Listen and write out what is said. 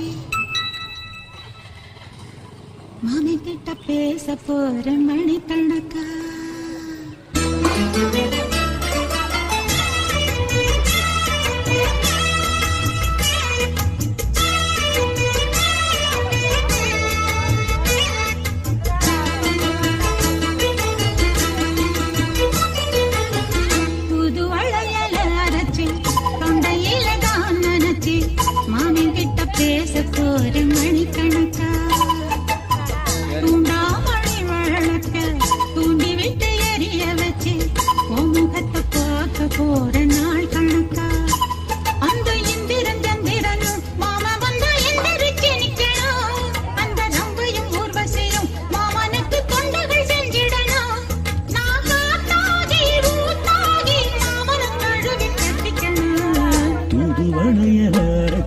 ஆச்சு மாமி கிட்ட பேச போற மணி கணக்கா பேச போற மணிக்கணக்கா? உண்டாமணி வழக்க தூண்டி விட்டு எரிய வச்சு முகத்தை பார்க்க போற நாள் கணக்கா? அந்த இந்திரன் சந்திரனும் மாமா வந்து எந்திரிச்சு நிக்கணும். அந்த நம்பையும் ஊர்வசியும் மாமனுக்கு தொண்டகள் செஞ்சிடணும். மாமனும் கழுவி கட்டிக்கணும். தூது வளையல